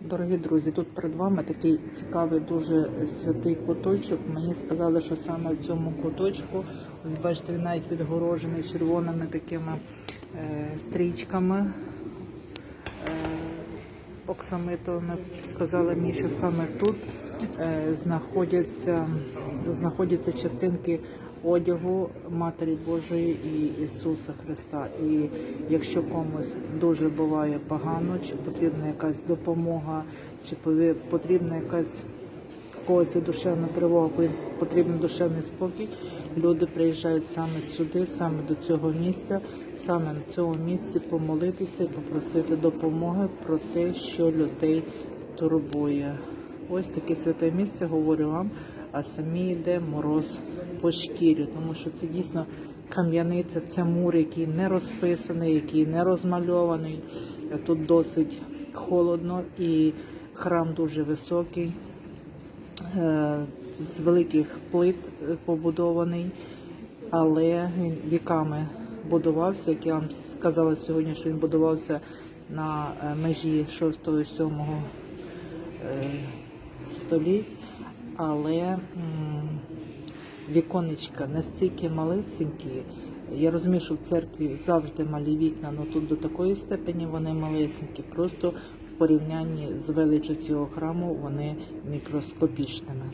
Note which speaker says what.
Speaker 1: Дорогі друзі, тут перед вами такий цікавий, дуже святий куточок. Мені сказали, що саме в цьому куточку, ось бачите, він навіть відгорожений червоними такими е, стрічками. Оксамитовими сказали мені, що саме тут е, знаходяться, знаходяться частинки одягу Матері Божої і Ісуса Христа. І якщо комусь дуже буває погано, чи потрібна якась допомога, чи потрібна якась когось є душевна тривога, потрібен душевний спокій. Люди приїжджають саме сюди, саме до цього місця, саме на цьому місці помолитися і попросити допомоги про те, що людей турбує. Ось таке святе місце, говорю вам, а самі йде мороз по шкірі, тому що це дійсно кам'яниця, це мур, який не розписаний, який не розмальований. Тут досить холодно і храм дуже високий. Е, з великих плит е, побудований, але він віками будувався, як я вам сказала сьогодні, що він будувався на е, межі 6-7 століть, але віконечка настільки малесенькі. Я розумію, що в церкві завжди малі вікна, але тут до такої степені вони малесенькі. Просто порівнянні з величчю цього храму вони мікроскопічними.